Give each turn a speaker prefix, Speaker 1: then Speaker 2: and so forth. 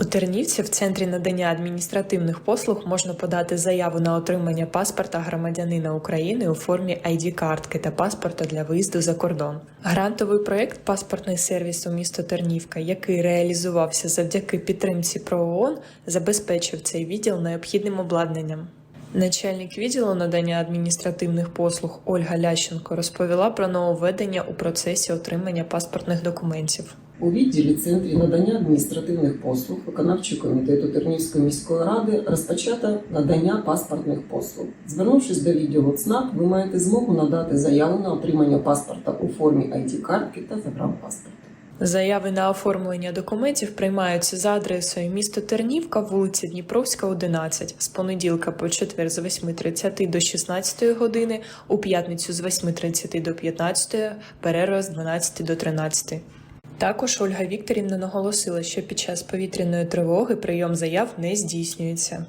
Speaker 1: У Тернівці в центрі надання адміністративних послуг можна подати заяву на отримання паспорта громадянина України у формі ID-картки та паспорта для виїзду за кордон. Грантовий проєкт Паспортний сервіс у місто Тернівка, який реалізувався завдяки підтримці ПРООН, забезпечив цей відділ необхідним обладнанням. Начальник відділу надання адміністративних послуг Ольга Лященко розповіла про нововведення у процесі отримання паспортних документів.
Speaker 2: У відділі Центрі надання адміністративних послуг виконавчого комітету Тернівської міської ради розпочато надання паспортних послуг. Звернувшись до відділу ЦНАП, ви маєте змогу надати заяву на отримання паспорта у формі ID-картки та загранпаспорта.
Speaker 1: Заяви на оформлення документів приймаються за адресою місто Тернівка, вулиця Дніпровська, 11, з понеділка по четвер з 8.30 до 16 години, у п'ятницю з 8.30 до 15, перерва з 12 до 13. Також Ольга Вікторівна наголосила, що під час повітряної тривоги прийом заяв не здійснюється.